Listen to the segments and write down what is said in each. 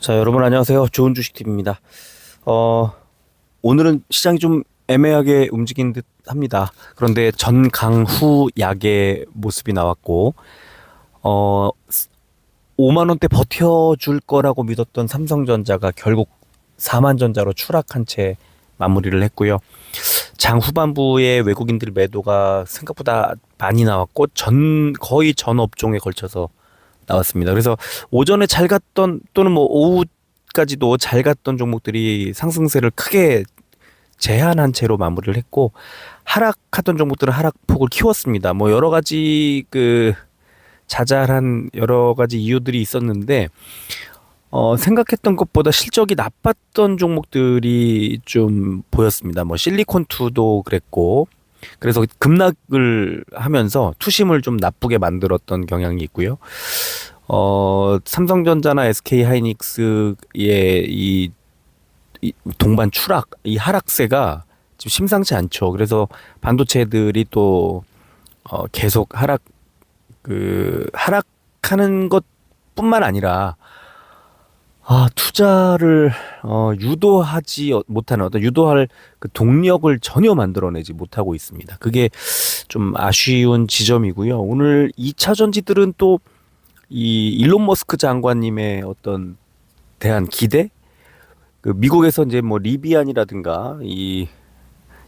자, 여러분 안녕하세요. 좋은 주식 TV입니다. 어, 오늘은 시장이 좀 애매하게 움직인 듯 합니다. 그런데 전강후 약의 모습이 나왔고, 어, 5만 원대 버텨줄 거라고 믿었던 삼성전자가 결국 4만 전자로 추락한 채 마무리를 했고요. 장 후반부에 외국인들 매도가 생각보다 많이 나왔고 전 거의 전 업종에 걸쳐서 나왔습니다. 그래서 오전에 잘 갔던 또는 뭐 오후까지도 잘 갔던 종목들이 상승세를 크게 제한한 채로 마무리를 했고 하락하던 종목들은 하락폭을 키웠습니다. 뭐 여러 가지 그 자잘한 여러 가지 이유들이 있었는데 어, 생각했던 것보다 실적이 나빴던 종목들이 좀 보였습니다. 뭐 실리콘2도 그랬고 그래서 급락을 하면서 투심을 좀 나쁘게 만들었던 경향이 있고요. 어, 삼성전자나 SK 하이닉스의 이, 이 동반 추락, 이 하락세가 지금 심상치 않죠. 그래서 반도체들이 또 어, 계속 하락 그 하락하는 것뿐만 아니라 아, 투자를 어, 유도하지 못하는 어떤 유도할 그 동력을 전혀 만들어내지 못하고 있습니다. 그게 좀 아쉬운 지점이고요. 오늘 2차 전지들은 또 이 일론 머스크 장관님의 어떤 대한 기대 그 미국에서 이제 뭐 리비안이라든가 이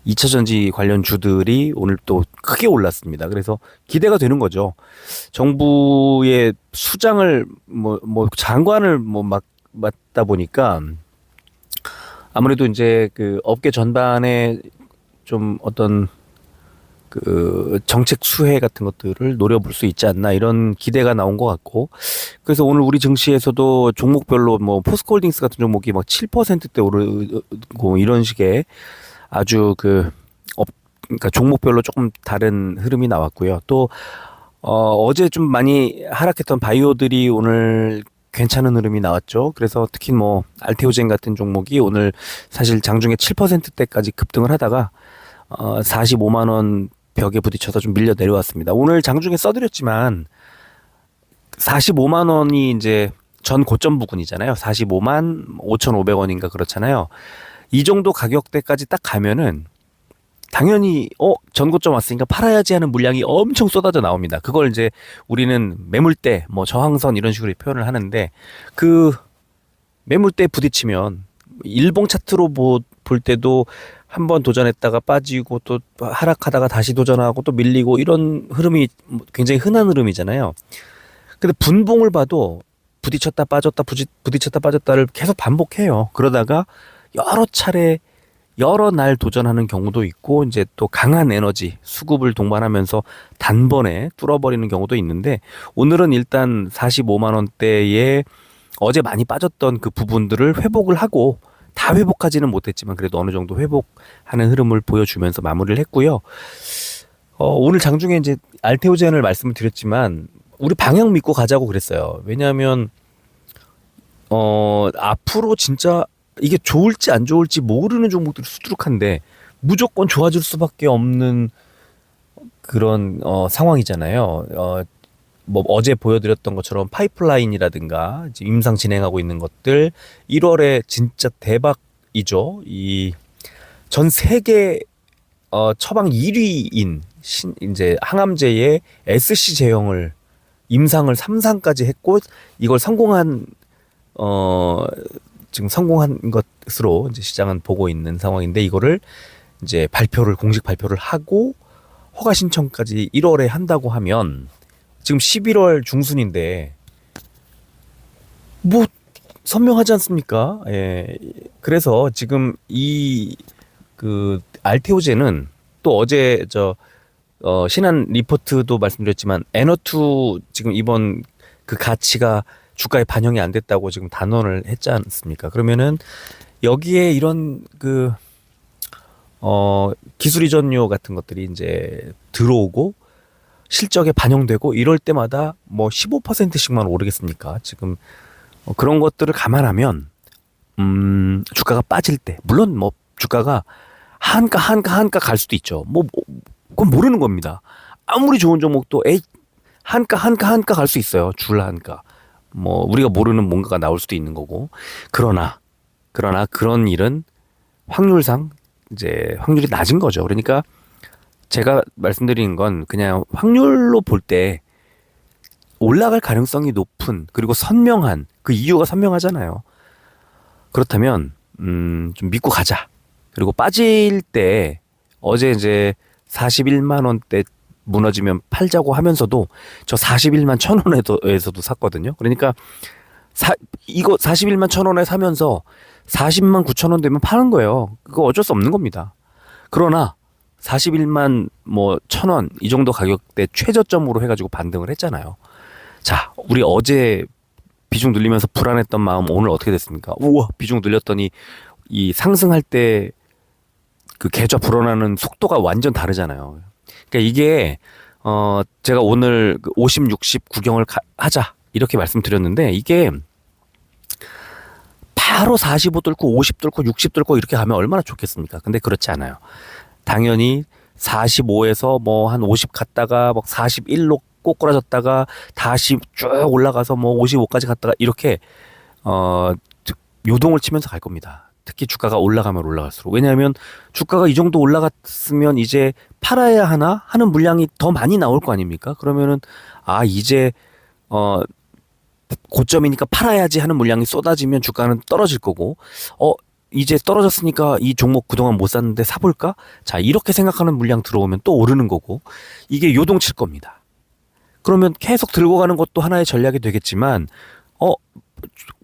2차 전지 관련 주들이 오늘 또 크게 올랐습니다. 그래서 기대가 되는 거죠. 정부의 수장을 뭐 뭐 장관을 뭐 막 맡다 보니까 아무래도 이제 그 업계 전반에 좀 어떤 그 정책 수혜 같은 것들을 노려볼 수 있지 않나 이런 기대가 나온 것 같고 그래서 오늘 우리 증시에서도 종목별로 뭐 포스코홀딩스 같은 종목이 막 7%대 오르고 이런 식의 아주 그 업, 그러니까 종목별로 조금 다른 흐름이 나왔고요. 또 어, 어제 좀 많이 하락했던 바이오들이 오늘 괜찮은 흐름이 나왔죠. 그래서 특히 뭐 알테오젠 같은 종목이 오늘 사실 장중에 7%대까지 급등을 하다가 어 45만 원 벽에 부딪혀서 좀 밀려 내려왔습니다. 오늘 장중에 써드렸지만 45만 원이 이제 전 고점 부근이잖아요. 45만 5,500원인가 그렇잖아요. 이 정도 가격대까지 딱 가면은 당연히 어 전고점 왔으니까 팔아야지 하는 물량이 엄청 쏟아져 나옵니다. 그걸 이제 우리는 매물대 뭐 저항선 이런 식으로 표현을 하는데 그 매물대 부딪히면 일봉 차트로 보, 볼 때도 한 번 도전했다가 빠지고 또 하락하다가 다시 도전하고 또 밀리고 이런 흐름이 굉장히 흔한 흐름이잖아요. 근데 분봉을 봐도 부딪혔다 빠졌다 부딪, 부딪혔다 빠졌다를 계속 반복해요. 그러다가 여러 차례 여러 날 도전하는 경우도 있고 이제 또 강한 에너지 수급을 동반하면서 단번에 뚫어버리는 경우도 있는데 오늘은 일단 45만 원대에 어제 많이 빠졌던 그 부분들을 회복을 하고 다 회복하지는 못했지만 그래도 어느 정도 회복하는 흐름을 보여주면서 마무리를 했고요. 어, 오늘 장중에 이제 알테오젠을 말씀을 드렸지만 우리 방향 믿고 가자고 그랬어요. 왜냐하면 어 앞으로 진짜 이게 좋을지 안 좋을지 모르는 종목들이 수두룩한데 무조건 좋아질 수밖에 없는 그런 어, 상황이잖아요. 어, 뭐 어제 보여드렸던 것처럼 파이프라인이라든가 임상 진행하고 있는 것들 1월에 진짜 대박이죠. 이 전 세계 어, 처방 1위인 신 이제 항암제의 SC 제형을 임상을 3상까지 했고 이걸 성공한 어 지금 성공한 것으로 이제 시장은 보고 있는 상황인데 이거를 이제 발표를 공식 발표를 하고 허가 신청까지 1월에 한다고 하면 지금 11월 중순인데 뭐 선명하지 않습니까? 예. 그래서 지금 이 그 알테오제는 또 어제 저 어, 신한 리포트도 말씀드렸지만 에너투 지금 이번 그 가치가 주가에 반영이 안 됐다고 지금 단언을 했지 않습니까? 그러면은 여기에 이런 그, 어, 기술 이전료 같은 것들이 이제 들어오고 실적에 반영되고 이럴 때마다 뭐 15%씩만 오르겠습니까? 지금 어, 그런 것들을 감안하면, 음, 주가가 빠질 때, 물론 뭐 주가가 한가, 한가, 한가 갈 수도 있죠. 뭐, 뭐 그건 모르는 겁니다. 아무리 좋은 종목도 에이, 한가, 한가, 한가 갈 수 있어요. 줄 한가. 뭐 우리가 모르는 뭔가가 나올 수도 있는 거고 그러나 그러나 그런 일은 확률상 이제 확률이 낮은 거죠. 그러니까 제가 말씀드리는 건 그냥 확률로 볼 때 올라갈 가능성이 높은 그리고 선명한 그 이유가 선명하잖아요. 그렇다면 음, 좀 믿고 가자. 그리고 빠질 때 어제 이제 41만 원대 무너지면 팔자고 하면서도 저 41만 천 원에서도 샀거든요. 그러니까 사, 이거 41만 천 원에 사면서 40만 9천 원 되면 파는 거예요. 그거 어쩔 수 없는 겁니다. 그러나 41만 뭐 천 원 이 정도 가격대 최저점으로 해가지고 반등을 했잖아요. 자, 우리 어제 비중 늘리면서 불안했던 마음 오늘 어떻게 됐습니까? 우와, 비중 늘렸더니 이 상승할 때 그 계좌 불어나는 속도가 완전 다르잖아요. 그러니까 이게 어 제가 오늘 그 50, 60 구경을 가, 하자 이렇게 말씀드렸는데 이게 바로 45 뚫고 50 뚫고 60 뚫고 이렇게 가면 얼마나 좋겠습니까? 근데 그렇지 않아요. 당연히 45에서 뭐 한 50 갔다가 막 41로 꼬꾸라졌다가 다시 쭉 올라가서 뭐 55까지 갔다가 이렇게 어 요동을 치면서 갈 겁니다. 특히 주가가 올라가면 올라갈수록 왜냐하면 주가가 이 정도 올라갔으면 이제 팔아야 하나 하는 물량이 더 많이 나올 거 아닙니까? 그러면은 아 이제 어 고점이니까 팔아야지 하는 물량이 쏟아지면 주가는 떨어질 거고 어 이제 떨어졌으니까 이 종목 그동안 못 샀는데 사볼까? 자 이렇게 생각하는 물량 들어오면 또 오르는 거고 이게 요동칠 겁니다. 그러면 계속 들고 가는 것도 하나의 전략이 되겠지만 어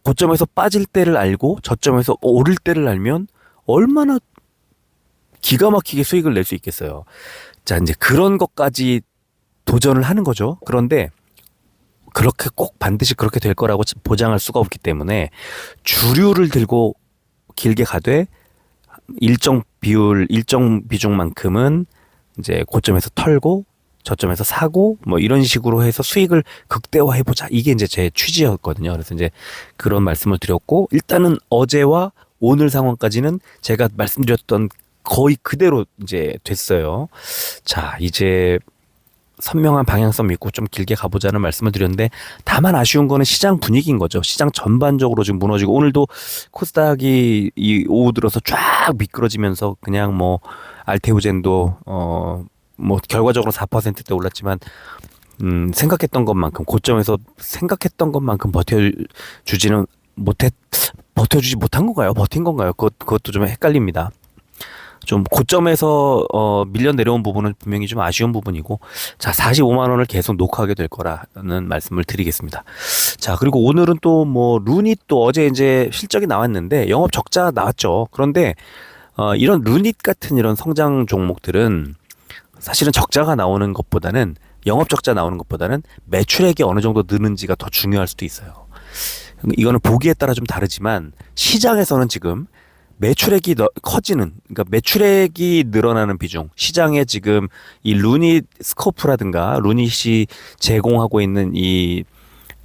고점에서 빠질 때를 알고 저점에서 오를 때를 알면 얼마나 기가 막히게 수익을 낼 수 있겠어요. 자 이제 그런 것까지 도전을 하는 거죠. 그런데 그렇게 꼭 반드시 그렇게 될 거라고 보장할 수가 없기 때문에 주류를 들고 길게 가되 일정 비율, 일정 비중만큼은 이제 고점에서 털고 저점에서 사고 뭐 이런 식으로 해서 수익을 극대화해 보자. 이게 이제 제 취지였거든요. 그래서 이제 그런 말씀을 드렸고 일단은 어제와 오늘 상황까지는 제가 말씀드렸던 거의 그대로 이제 됐어요. 자, 이제 선명한 방향성 믿고 좀 길게 가보자는 말씀을 드렸는데 다만 아쉬운 거는 시장 분위기인 거죠. 시장 전반적으로 지금 무너지고 오늘도 코스닥이 이 오후 들어서 쫙 미끄러지면서 그냥 뭐 알테우젠도 어 뭐 결과적으로 4%대 올랐지만 음 생각했던 것만큼 고점에서 생각했던 것만큼 버텨주지는 못했 버텨주지 못한 건가요? 버틴 건가요? 그것 그것도 좀 헷갈립니다. 좀 고점에서 어 밀려 내려온 부분은 분명히 좀 아쉬운 부분이고 자 45만 원을 계속 녹화하게 될 거라는 말씀을 드리겠습니다. 자 그리고 오늘은 또뭐 루닛 또 어제 이제 실적이 나왔는데 영업 적자 나왔죠. 그런데 어 이런 루닛 같은 이런 성장 종목들은 사실은 적자가 나오는 것보다는 영업 적자 나오는 것보다는 매출액이 어느 정도 느는지가 더 중요할 수도 있어요. 이거는 보기에 따라 좀 다르지만 시장에서는 지금 매출액이 더 커지는 그러니까 매출액이 늘어나는 비중 시장에 지금 이 루닛 스코프라든가 루닛이 제공하고 있는 이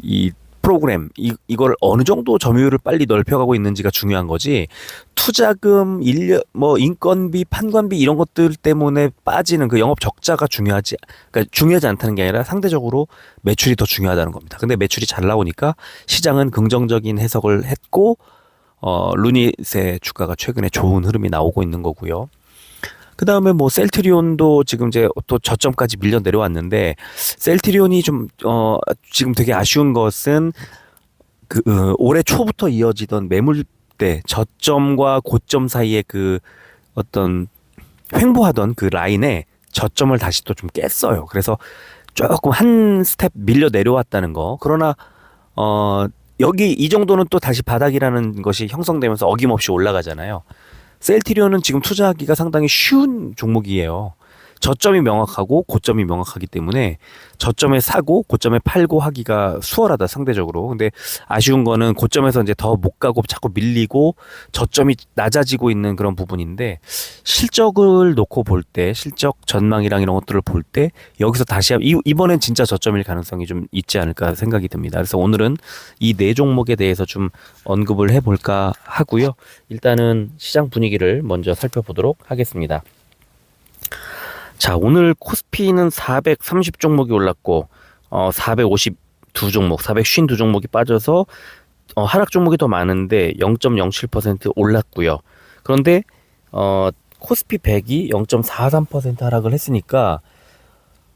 이 프로그램 이 이걸 어느 정도 점유율을 빨리 넓혀가고 있는지가 중요한 거지 투자금 인력 뭐 인건비 판관비 이런 것들 때문에 빠지는 그 영업 적자가 중요하지 그러니까 중요하지 않다는 게 아니라 상대적으로 매출이 더 중요하다는 겁니다. 근데 매출이 잘 나오니까 시장은 긍정적인 해석을 했고 어, 루닛의 주가가 최근에 좋은 흐름이 나오고 있는 거고요. 그 다음에 뭐 셀트리온도 지금 이제 또 저점까지 밀려 내려왔는데 셀트리온이 좀, 어, 지금 되게 아쉬운 것은 그, 어, 올해 초부터 이어지던 매물대 저점과 고점 사이에 그 어떤 횡보하던 그 라인에 저점을 다시 또 좀 깼어요. 그래서 조금 한 스텝 밀려 내려왔다는 거. 그러나, 어, 여기 이 정도는 또 다시 바닥이라는 것이 형성되면서 어김없이 올라가잖아요. 셀티리온은 지금 투자하기가 상당히 쉬운 종목이에요. 저점이 명확하고 고점이 명확하기 때문에 저점에 사고 고점에 팔고 하기가 수월하다 상대적으로. 근데 아쉬운 거는 고점에서 이제 더 못 가고 자꾸 밀리고 저점이 낮아지고 있는 그런 부분인데 실적을 놓고 볼 때 실적 전망이랑 이런 것들을 볼 때 여기서 다시 이, 이번엔 진짜 저점일 가능성이 좀 있지 않을까 생각이 듭니다. 그래서 오늘은 이 네 종목에 대해서 좀 언급을 해볼까 하고요. 일단은 시장 분위기를 먼저 살펴보도록 하겠습니다. 자, 오늘 코스피는 430 종목이 올랐고, 어, 450 402 종목, 452 종목이 빠져서 어, 하락 종목이 더 많은데 0.07% 올랐고요. 그런데 어, 코스피 100이 0.43% 하락을 했으니까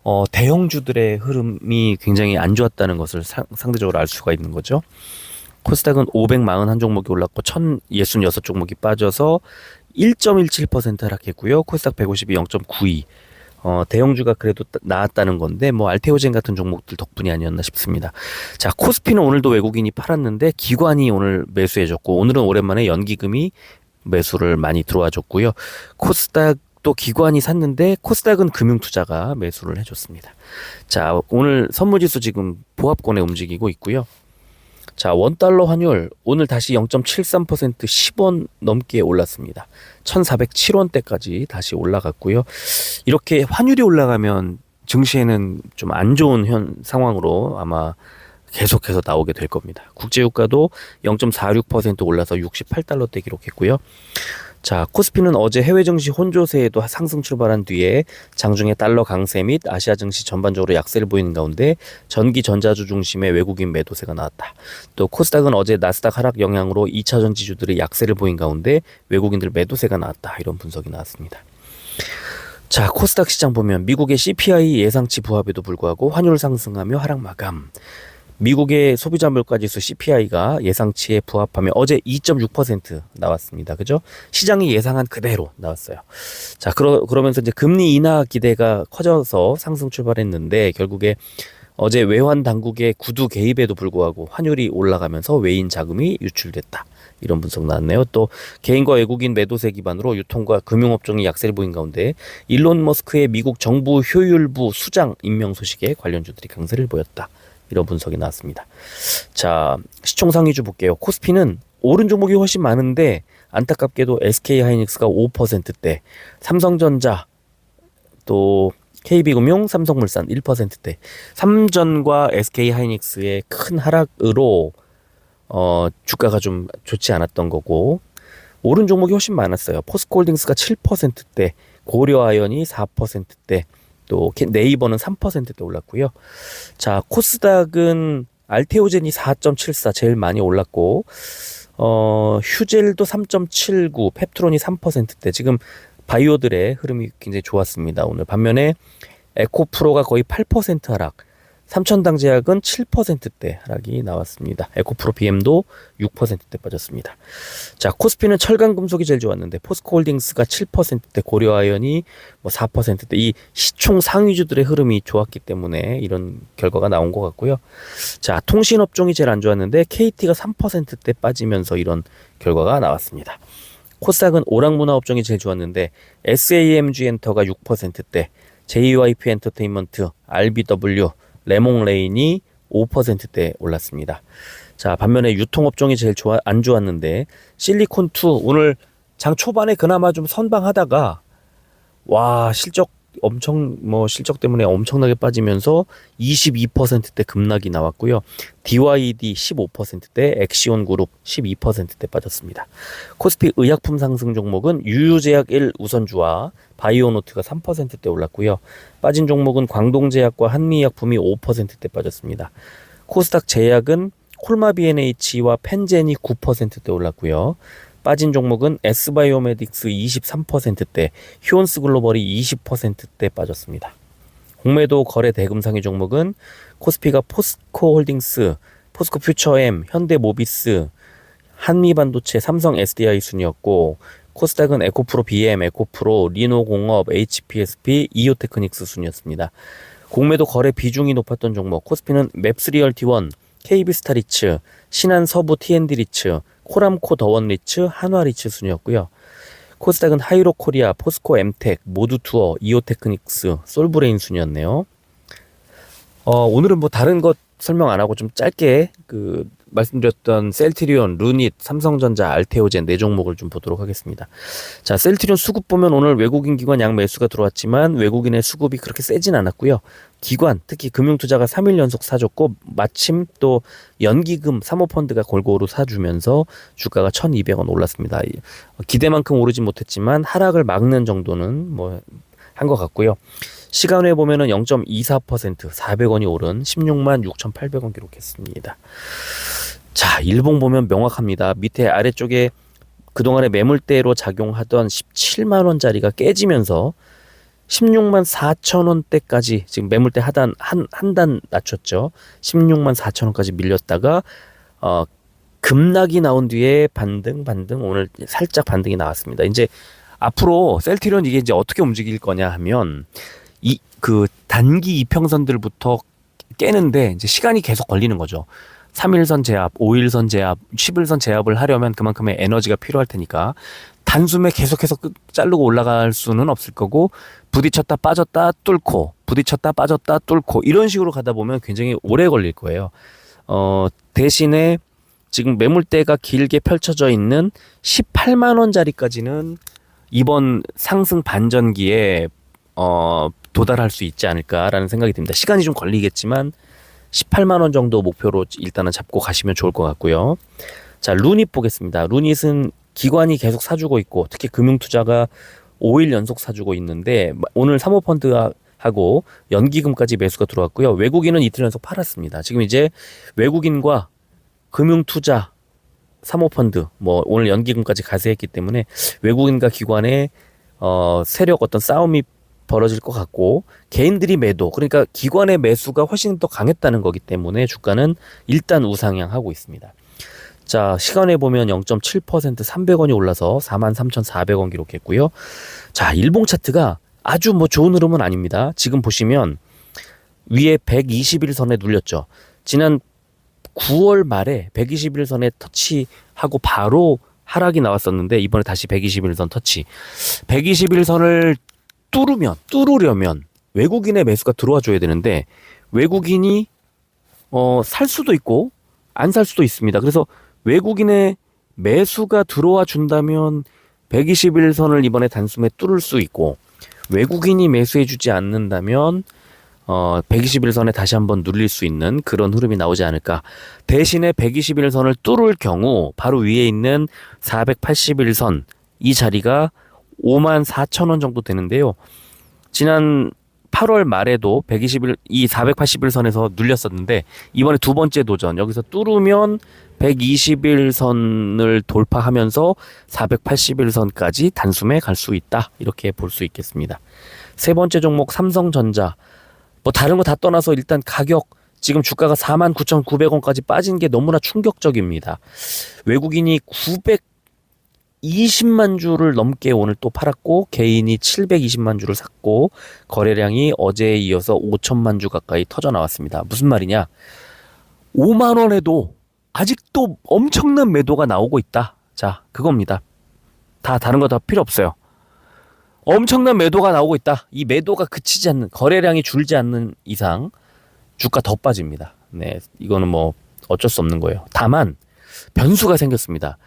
어, 대형주들의 흐름이 굉장히 안 좋았다는 것을 상, 상대적으로 알 수가 있는 거죠. 코스닥은 541 종목이 올랐고 1066 종목이 빠져서 1.17% 하락했고요. 코스닥 150이 0.92. 어, 대형주가 그래도 따- 나았다는 건데 뭐 알테오젠 같은 종목들 덕분이 아니었나 싶습니다. 자, 코스피는 오늘도 외국인이 팔았는데 기관이 오늘 매수해줬고 오늘은 오랜만에 연기금이 매수를 많이 들어와 줬고요. 코스닥도 기관이 샀는데 코스닥은 금융투자가 매수를 해줬습니다. 자, 오늘 선무지수 지금 보합권에 움직이고 있고요. 자, 원달러 환율 오늘 다시 0.73% 10원 넘게 올랐습니다. 1,407원대까지 다시 올라갔고요. 이렇게 환율이 올라가면 증시에는 좀 안 좋은 현 상황으로 아마 계속해서 나오게 될 겁니다. 국제유가도 0.46% 올라서 68달러대 기록했고요. 자, 코스피는 어제 해외 증시 혼조세에도 상승 출발한 뒤에 장중에 달러 강세 및 아시아 증시 전반적으로 약세를 보이는 가운데 전기 전자주 중심의 외국인 매도세가 나왔다. 또 코스닥은 어제 나스닥 하락 영향으로 2차전 지주들이 약세를 보인 가운데 외국인들 매도세가 나왔다. 이런 분석이 나왔습니다. 자, 코스닥 시장 보면 미국의 CPI 예상치 부합에도 불구하고 환율 상승하며 하락 마감. 미국의 소비자 물가지수 CPI가 예상치에 부합하며 어제 2.6% 나왔습니다. 그죠? 시장이 예상한 그대로 나왔어요. 자, 그러, 그러면서 이제 금리 인하 기대가 커져서 상승 출발했는데 결국에 어제 외환 당국의 구두 개입에도 불구하고 환율이 올라가면서 외인 자금이 유출됐다. 이런 분석 나왔네요. 또 개인과 외국인 매도세 기반으로 유통과 금융업종이 약세를 보인 가운데 일론 머스크의 미국 정부 효율부 수장 임명 소식에 관련주들이 강세를 보였다. 이런 분석이 나왔습니다. 자, 시총 상위주 볼게요. 코스피는 오른 종목이 훨씬 많은데 안타깝게도 SK 하이닉스가 5%대, 삼성전자 또 KB금융, 삼성물산 1%대. 삼전과 SK 하이닉스의 큰 하락으로 어, 주가가 좀 좋지 않았던 거고 오른 종목이 훨씬 많았어요. 포스코홀딩스가 7%대, 고려아연이 4%대, 또 케- 네이버는 3%대 올랐고요. 자, 코스닥은 알테오젠이 4.74 제일 많이 올랐고 어, 휴젤도 3.79, 펩트론이 3%대. 지금 바이오들의 흐름이 굉장히 좋았습니다. 오늘 반면에 에코프로가 거의 8% 하락, 삼천당 제약은 7%대 하락이 나왔습니다. 에코프로 BM도 6%대 빠졌습니다. 자, 코스피는 철강 금속이 제일 좋았는데 포스코홀딩스가 7%대, 고려아연이 뭐 4%대 이 시총 상위주들의 흐름이 좋았기 때문에 이런 결과가 나온 것 같고요. 자, 통신 업종이 제일 안 좋았는데 KT가 3%대 빠지면서 이런 결과가 나왔습니다. 코스닥은 오락문화 업종이 제일 좋았는데 SAMG 엔터가 6%대, JYP 엔터테인먼트, RBW, 레몽레인이 5%대 올랐습니다. 자, 반면에 유통업종이 제일 좋아, 안 좋았는데 실리콘2 오늘 장 초반에 그나마 좀 선방하다가 와, 실적 엄청 뭐 실적 때문에 엄청나게 빠지면서 22%대 급락이 나왔고요. DYD 15%대, 엑시온 그룹 12%대 빠졌습니다. 코스피 의약품 상승 종목은 유유제약 1 우선주와 바이오노트가 3%대 올랐고요. 빠진 종목은 광동제약과 한미약품이 5%대 빠졌습니다. 코스닥 제약은 콜마비NH와 펜젠이 9%대 올랐고요. 빠진 종목은 S바이오메딕스 23%대, 휴온스 글로벌이 20%대 빠졌습니다. 공매도 거래 대금 상위 종목은 코스피가 포스코 홀딩스, 포스코 퓨처엠, 현대모비스, 한미반도체, 삼성 SDI 순이었고 코스닥은 에코프로 BM, 에코프로, 리노공업, HPSP, 이오테크닉스 순이었습니다. 공매도 거래 비중이 높았던 종목 코스피는 맵스리얼티1, KB스타리츠, 신한서부 TND리츠, 코람코 더원리츠, 한화리츠 순이었고요. 코스닥은 하이로코리아, 포스코 엠텍, 모두투어, 이오테크닉스, 솔브레인 순이었네요. 어, 오늘은 뭐 다른 것 설명 안 하고 좀 짧게 그 말씀드렸던 셀트리온, 루닛, 삼성전자, 알테오젠 네 종목을 좀 보도록 하겠습니다. 자, 셀트리온 수급 보면 오늘 외국인 기관 양 매수가 들어왔지만 외국인의 수급이 그렇게 세진 않았고요. 기관, 특히 금융투자가 3일 연속 사줬고 마침 또 연기금 사모펀드가 골고루 사주면서 주가가 1,200원 올랐습니다. 이- 기대만큼 오르진 못했지만 하락을 막는 정도는 뭐 한 것 같고요. 시간에 보면은 0.24% 400원이 오른 16만 6,800원 기록했습니다. 자, 일봉 보면 명확합니다. 밑에 아래쪽에 그동안에 매물대로 작용하던 17만 원짜리가 깨지면서 16만 4천 원대까지 지금 매물대 하단 한 한 단 낮췄죠. 16만 4천 원까지 밀렸다가 어 급락이 나온 뒤에 반등 반등 오늘 살짝 반등이 나왔습니다. 이제 앞으로 셀트리온 이게 이제 어떻게 움직일 거냐 하면 이 그 단기 이평선들부터 깨는데 이제 시간이 계속 걸리는 거죠. 3일선 제압, 5일선 제압, 10일선 제압을 하려면 그만큼의 에너지가 필요할 테니까 단숨에 계속해서 끝 자르고 올라갈 수는 없을 거고 부딪혔다 빠졌다 뚫고 부딪혔다 빠졌다 뚫고 이런 식으로 가다 보면 굉장히 오래 걸릴 거예요. 어 대신에 지금 매물대가 길게 펼쳐져 있는 18만 원짜리까지는 이번 상승 반전기에 어 도달할 수 있지 않을까라는 생각이 듭니다. 시간이 좀 걸리겠지만 18만 원 정도 목표로 일단은 잡고 가시면 좋을 것 같고요. 자, 루닛 보겠습니다. 루닛은 기관이 계속 사주고 있고 특히 금융투자가 5일 연속 사주고 있는데 오늘 사모펀드하고 연기금까지 매수가 들어왔고요. 외국인은 이틀 연속 팔았습니다. 지금 이제 외국인과 금융투자 사모펀드 뭐 오늘 연기금까지 가세했기 때문에 외국인과 기관의 어 세력 어떤 싸움이 벌어질 것 같고 개인들이 매도 그러니까 기관의 매수가 훨씬 더 강했다는 거기 때문에 주가는 일단 우상향하고 있습니다. 자 시간에 보면 0.7% 300원이 올라서 43,400원 기록했고요. 자 일봉 차트가 아주 뭐 좋은 흐름은 아닙니다. 지금 보시면 위에 121선에 눌렸죠. 지난 9월 말에 121선에 터치하고 바로 하락이 나왔었는데 이번에 다시 121선 터치. 121선을 뚫으면 뚫으려면 외국인의 매수가 들어와 줘야 되는데 외국인이 어 살 수도 있고 안 살 수도 있습니다. 그래서 외국인의 매수가 들어와 준다면 121선을 이번에 단숨에 뚫을 수 있고 외국인이 매수해 주지 않는다면 어 121선에 다시 한번 눌릴 수 있는 그런 흐름이 나오지 않을까. 대신에 121선을 뚫을 경우 바로 위에 있는 481선 이 자리가 5만 4천 원 정도 되는데요. 지난 8월 말에도 121, 이 481선에서 눌렸었는데 이번에 두 번째 도전 여기서 뚫으면 121선을 돌파하면서 481선까지 단숨에 갈 수 있다 이렇게 볼 수 있겠습니다. 세 번째 종목 삼성전자 뭐 다른 거 다 떠나서 일단 가격 지금 주가가 49,900원까지 빠진 게 너무나 충격적입니다. 외국인이 900 20만 주를 넘게 오늘 또 팔았고 개인이 720만 주를 샀고 거래량이 어제에 이어서 5천만 주 가까이 터져 나왔습니다. 무슨 말이냐? 5만 원에도 아직도 엄청난 매도가 나오고 있다. 자, 그겁니다. 다 다른 거 다 필요 없어요. 엄청난 매도가 나오고 있다. 이 매도가 그치지 않는 거래량이 줄지 않는 이상 주가 더 빠집니다. 네, 이거는 뭐 어쩔 수 없는 거예요. 다만 변수가 생겼습니다.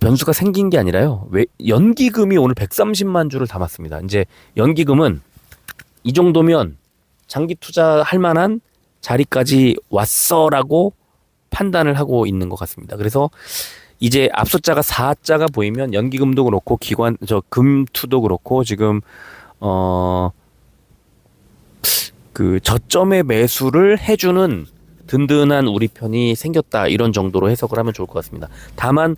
변수가 생긴 게 아니라요. 왜 연기금이 오늘 130만 주를 담았습니다. 이제 연기금은 이 정도면 장기 투자할 만한 자리까지 왔어라고 판단을 하고 있는 것 같습니다. 그래서 이제 앞숫자가 4자가 보이면 연기금도 그렇고 기관 저 금투도 그렇고 지금 어 그 저점의 매수를 해주는 든든한 우리 편이 생겼다 이런 정도로 해석을 하면 좋을 것 같습니다. 다만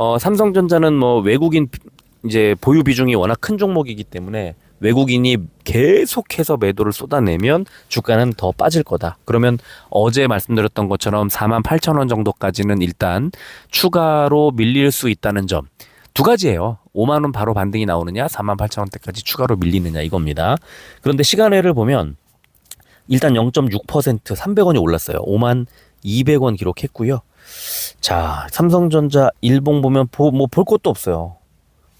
어, 삼성전자는 뭐 외국인 비- 이제 보유 비중이 워낙 큰 종목이기 때문에 외국인이 계속해서 매도를 쏟아내면 주가는 더 빠질 거다. 그러면 어제 말씀드렸던 것처럼 4만 8천 원 정도까지는 일단 추가로 밀릴 수 있다는 점. 두 가지예요. 5만 원 바로 반등이 나오느냐, 4만 8천 원대까지 추가로 밀리느냐 이겁니다. 그런데 시간외를 보면 일단 0.6% 300원이 올랐어요. 5만 200원 기록했고요. 자, 삼성전자 일봉 보면 뭐 볼 것도 없어요.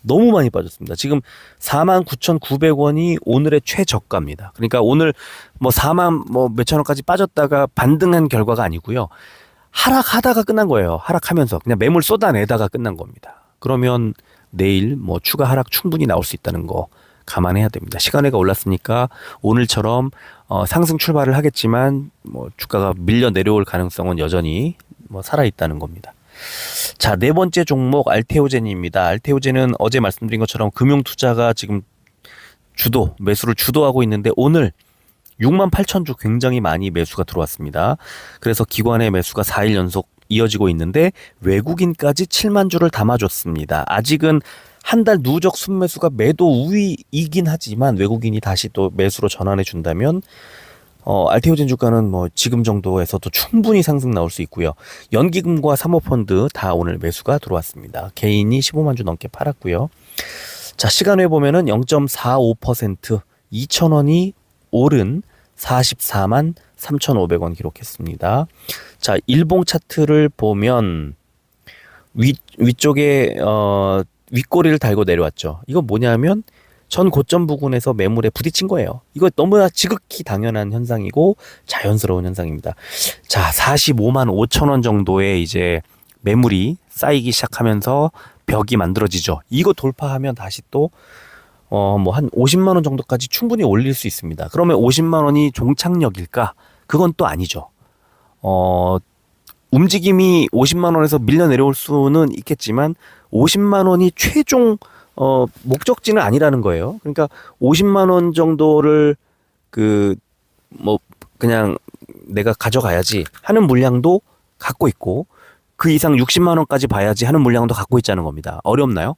너무 많이 빠졌습니다. 지금 49,900원이 오늘의 최저가입니다. 그러니까 오늘 뭐 4만 뭐 몇천 원까지 빠졌다가 반등한 결과가 아니고요. 하락하다가 끝난 거예요. 하락하면서 그냥 매물 쏟아내다가 끝난 겁니다. 그러면 내일 뭐 추가 하락 충분히 나올 수 있다는 거 감안해야 됩니다. 시간외가 올랐으니까 오늘처럼 어, 상승 출발을 하겠지만 뭐 주가가 밀려 내려올 가능성은 여전히 뭐 살아 있다는 겁니다. 자, 네 번째 종목 알테오젠입니다. 알테오젠은 어제 말씀드린 것처럼 금융 투자가 지금 주도 매수를 주도하고 있는데 오늘 6만 8천 주 굉장히 많이 매수가 들어왔습니다. 그래서 기관의 매수가 4일 연속 이어지고 있는데 외국인까지 7만 주를 담아줬습니다. 아직은 한 달 누적 순매수가 매도 우위이긴 하지만 외국인이 다시 또 매수로 전환해 준다면 어, 알테오젠 주가는 뭐 지금 정도에서도 충분히 상승 나올 수 있고요. 연기금과 사모펀드 다 오늘 매수가 들어왔습니다. 개인이 15만 주 넘게 팔았고요. 자, 시간에 보면은 0.45% 2,000원이 오른 44만 3,500원 기록했습니다. 자, 일봉 차트를 보면 위 위쪽에 어 윗꼬리를 달고 내려왔죠. 이거 뭐냐면 전 고점 부근에서 매물에 부딪힌 거예요. 이거 너무나 지극히 당연한 현상이고 자연스러운 현상입니다. 자, 45만 5천 원 정도의 이제 매물이 쌓이기 시작하면서 벽이 만들어지죠. 이거 돌파하면 다시 또 어, 뭐 한 50만 원 정도까지 충분히 올릴 수 있습니다. 그러면 50만 원이 종착역일까? 그건 또 아니죠. 어, 움직임이 50만 원에서 밀려 내려올 수는 있겠지만 50만 원이 최종 어, 목적지는 아니라는 거예요. 그러니까 50만 원 정도를 그 뭐 그냥 내가 가져가야지 하는 물량도 갖고 있고 그 이상 60만 원까지 봐야지 하는 물량도 갖고 있자는 겁니다. 어렵나요?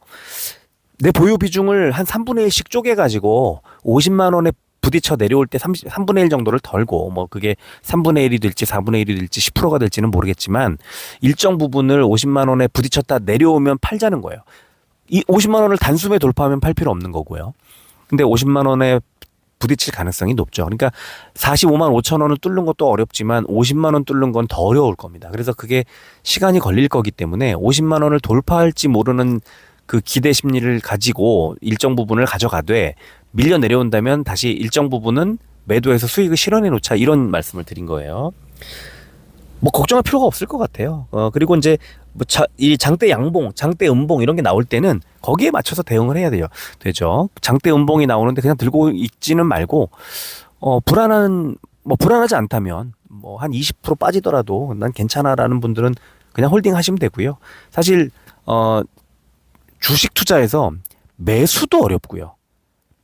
내 보유 비중을 한 3분의 1씩 쪼개 가지고 50만 원에 부딪혀 내려올 때 30, 3분의 1 정도를 덜고 뭐 그게 3분의 1이 될지 4분의 1이 될지 10%가 될지는 모르겠지만 일정 부분을 50만 원에 부딪혔다 내려오면 팔자는 거예요. 이 50만 원을 단숨에 돌파하면 팔 필요 없는 거고요. 근데 50만 원에 부딪힐 가능성이 높죠. 그러니까 45만 5천 원을 뚫는 것도 어렵지만 50만 원 뚫는 건 더 어려울 겁니다. 그래서 그게 시간이 걸릴 거기 때문에 50만 원을 돌파할지 모르는 그 기대 심리를 가지고 일정 부분을 가져가되 밀려 내려온다면 다시 일정 부분은 매도해서 수익을 실현해 놓자 이런 말씀을 드린 거예요. 뭐 걱정할 필요가 없을 것 같아요. 어 그리고 이제 뭐이 장대 양봉, 장대 음봉 이런 게 나올 때는 거기에 맞춰서 대응을 해야 돼요. 되죠. 장대 음봉이 나오는데 그냥 들고 있지는 말고 어 불안한 뭐 불안하지 않다면 뭐 한 20% 빠지더라도 난 괜찮아라는 분들은 그냥 홀딩 하시면 되고요. 사실 어 주식 투자에서 매수도 어렵고요.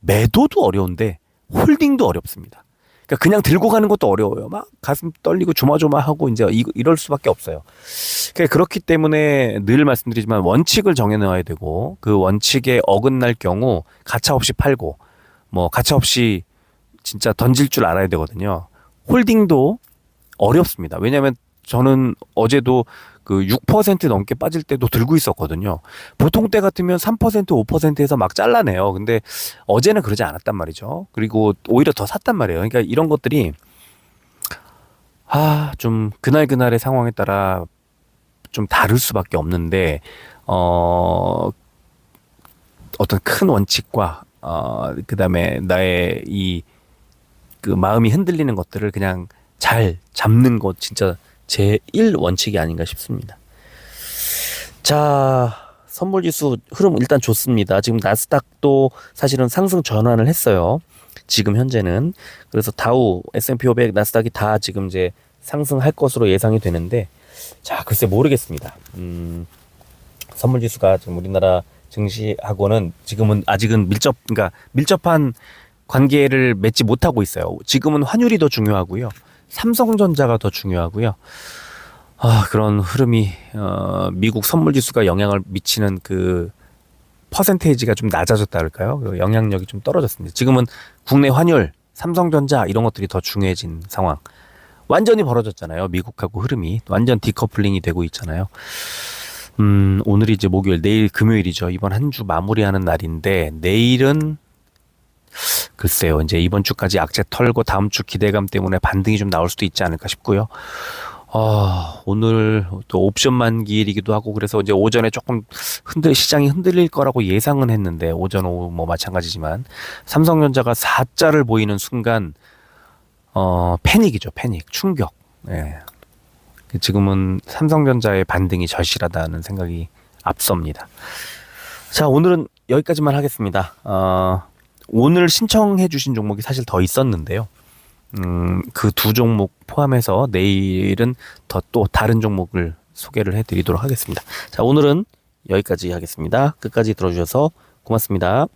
매도도 어려운데 홀딩도 어렵습니다. 그러니까 그냥 들고 가는 것도 어려워요. 막 가슴 떨리고 조마조마하고 이제 이, 이럴 수밖에 없어요. 그러니까 그렇기 때문에 늘 말씀드리지만 원칙을 정해 놓아야 되고 그 원칙에 어긋날 경우 가차 없이 팔고 뭐 가차 없이 진짜 던질 줄 알아야 되거든요. 홀딩도 어렵습니다. 왜냐하면 저는 어제도 그 6% 넘게 빠질 때도 들고 있었거든요. 보통 때 같으면 3% 5%에서 막 잘라내요. 근데 어제는 그러지 않았단 말이죠. 그리고 오히려 더 샀단 말이에요. 그러니까 이런 것들이 아, 좀 그날 그날의 상황에 따라 좀 다를 수밖에 없는데 어 어떤 큰 원칙과 어 그다음에 나의 이 그 마음이 흔들리는 것들을 그냥 잘 잡는 것 진짜 제1 원칙이 아닌가 싶습니다. 자, 선물 지수 흐름 일단 좋습니다. 지금 나스닥도 사실은 상승 전환을 했어요. 지금 현재는 그래서 다우, S&P 500, 나스닥이 다 지금 이제 상승할 것으로 예상이 되는데 자, 글쎄 모르겠습니다. 음, 선물 지수가 지금 우리나라 증시하고는 지금은 아직은 밀접 그러니까 밀접한 관계를 맺지 못하고 있어요. 지금은 환율이 더 중요하고요. 삼성전자가 더 중요하고요. 아, 그런 흐름이 어, 미국 선물 지수가 영향을 미치는 그 퍼센테이지가 좀 낮아졌다 할까요? 그 영향력이 좀 떨어졌습니다. 지금은 국내 환율, 삼성전자 이런 것들이 더 중요해진 상황. 완전히 벌어졌잖아요. 미국하고 흐름이 완전 디커플링이 되고 있잖아요. 음, 오늘이 이제 목요일, 내일 금요일이죠. 이번 한 주 마무리하는 날인데 내일은 글쎄요. 이제 이번 주까지 악재 털고 다음 주 기대감 때문에 반등이 좀 나올 수도 있지 않을까 싶고요. 어, 오늘 또 옵션 만기일이기도 하고 그래서 이제 오전에 조금 흔들 시장이 흔들릴 거라고 예상은 했는데 오전 오후 뭐 마찬가지지만 삼성전자가 4자를 보이는 순간 어, 패닉이죠. 패닉. 충격. 예. 지금은 삼성전자의 반등이 절실하다는 생각이 앞섭니다. 자, 오늘은 여기까지만 하겠습니다. 어, 오늘 신청해 주신 종목이 사실 더 있었는데요. 음, 그 두 종목 포함해서 내일은 더 또 다른 종목을 소개를 해 드리도록 하겠습니다. 자, 오늘은 여기까지 하겠습니다. 끝까지 들어주셔서 고맙습니다.